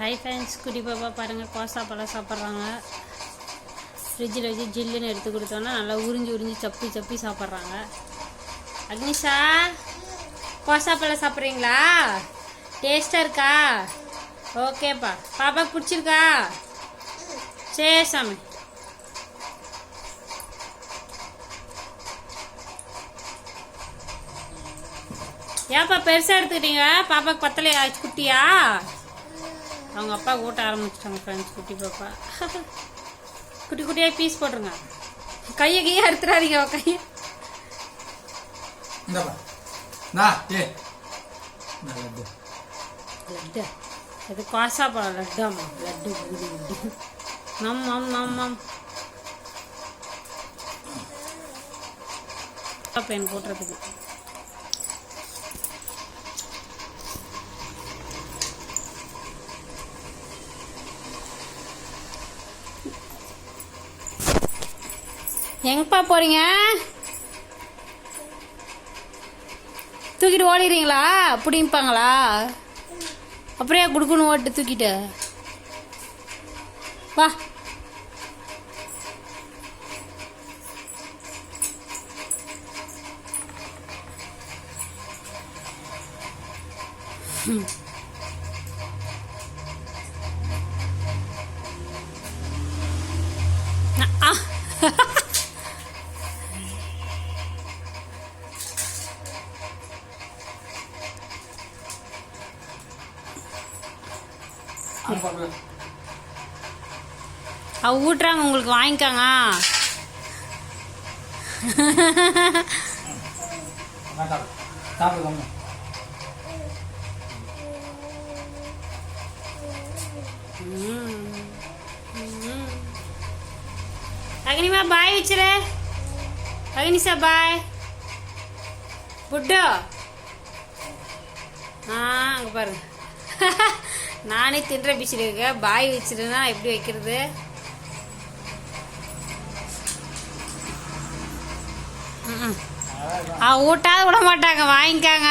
High fans குட்டி பாப்பா பாருங்கள் கோசா பழம் சாப்பிட்றாங்க. ஃப்ரிட்ஜில் வச்சு ஜில்லுன்னு எடுத்து கொடுத்தோன்னா நல்லா உறிஞ்சி உறிஞ்சி சப்பி சப்பி சாப்பிட்றாங்க. அக்னிஷா கோசா பழம் சாப்பிட்றீங்களா? டேஸ்ட்டாக இருக்கா? ஓகேப்பா பாப்பா பிடிச்சிருக்கா? சரி சாமி. ஏப்பா பெருசாக எடுத்துக்கிட்டீங்க? பாப்பாவுக்கு பத்தலையா குட்டியா? அவங்க அப்பா ஊட்ட ஆரம்பிச்சிட்டாங்க ஃப்ரெண்ட்ஸ் குட்டி பாப்பா. குட்டி குட்டியாக பீஸ் போட்டுருங்க. கையை கையை அறுத்துறாதீங்க அவ கையை. லட்டு. லட்டு. இது காசா பழம் லட்டாமா லட்டு குடி குடி நம் நம் நம் நம். பென் போட்டுறதுக்கு எங்கப்பா போறீங்க? தூக்கிட்டு ஓடிடுறீங்களா பிடிப்பாங்களா அப்படியே கொடுக்கணும் ஓட்டு தூக்கிட்டு. வா. ஆ. அவ ஊட்டுறாங்க உங்களுக்கு வாங்கிக்கோங்க. அக்னிமா பாய் வச்சிரு அக்னிஷா பாய் புட்டு. ஆ அங்கே பாரு. நானே தின்ற பிச்சிருக்கேன் பாய் வச்சிருந்தா எப்படி வைக்கிறது? ம்ம். அவ ஊட்டாத விட மாட்டாங்க. வாங்கிக்காங்க.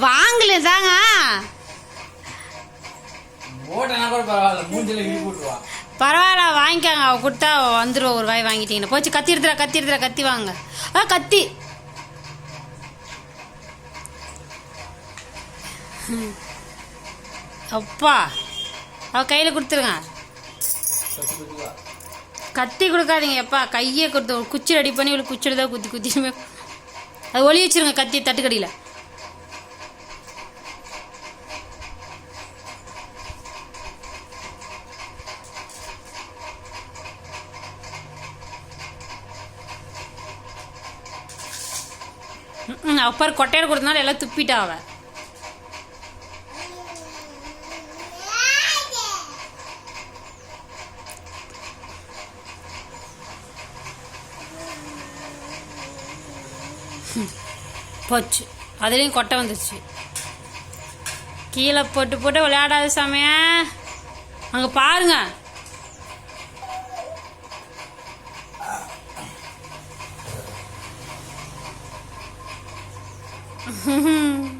வாங்கல தாங்க பரவாயில்ல. வாங்கிக்கோங்க. அவ கொடுத்தா அவ வந்துருவா. ஒரு வாய் வாங்கிட்டீங்கன்னா. போச்சு கத்தி எடுத்துறா கத்தி எடுத்துறா கத்தி வாங்க. ஆ கத்தி. அப்பா அவ கையில் கொடுத்துருங்க. கத்தி கொடுக்காதீங்க எப்பா கையே கொடுத்து குச்சி ரெடி பண்ணி இவ்வளோ குச்சியில் தான் குத்தி குத்தி அது ஒளி வச்சிருங்க கத்தி தட்டுக்கடியில். ம் கொட்டையில் கொடுத்தனால எல்லாம் துப்பிட்டா அவன் போச்சு. அதுலேயும் கொட்டை வந்துச்சு. கீழே போட்டு போட்டு விளையாடாத சாமிய. அங்கே பாருங்க.